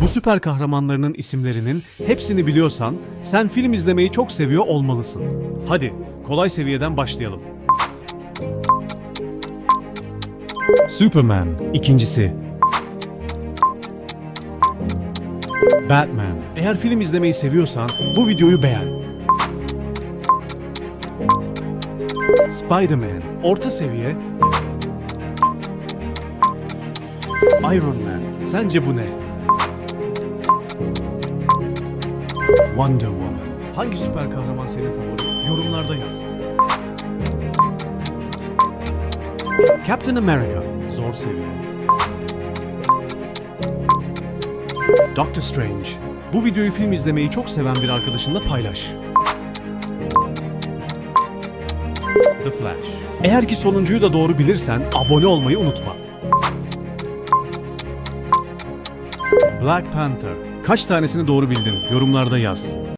Bu süper kahramanlarının isimlerinin hepsini biliyorsan sen film izlemeyi çok seviyor olmalısın. Hadi kolay seviyeden başlayalım. Superman ikincisi. Batman. Eğer film izlemeyi seviyorsan bu videoyu beğen. Spider-Man orta seviye. Iron Man. Sence bu ne? Wonder Woman. Hangi süper kahraman senin favorin? Yorumlarda yaz. Captain America. Zor seviye. Doctor Strange. Bu videoyu film izlemeyi çok seven bir arkadaşınla paylaş. The Flash. Eğer ki sonuncuyu da doğru bilirsen abone olmayı unutma. Black Panther. Kaç tanesini doğru bildin? Yorumlarda yaz.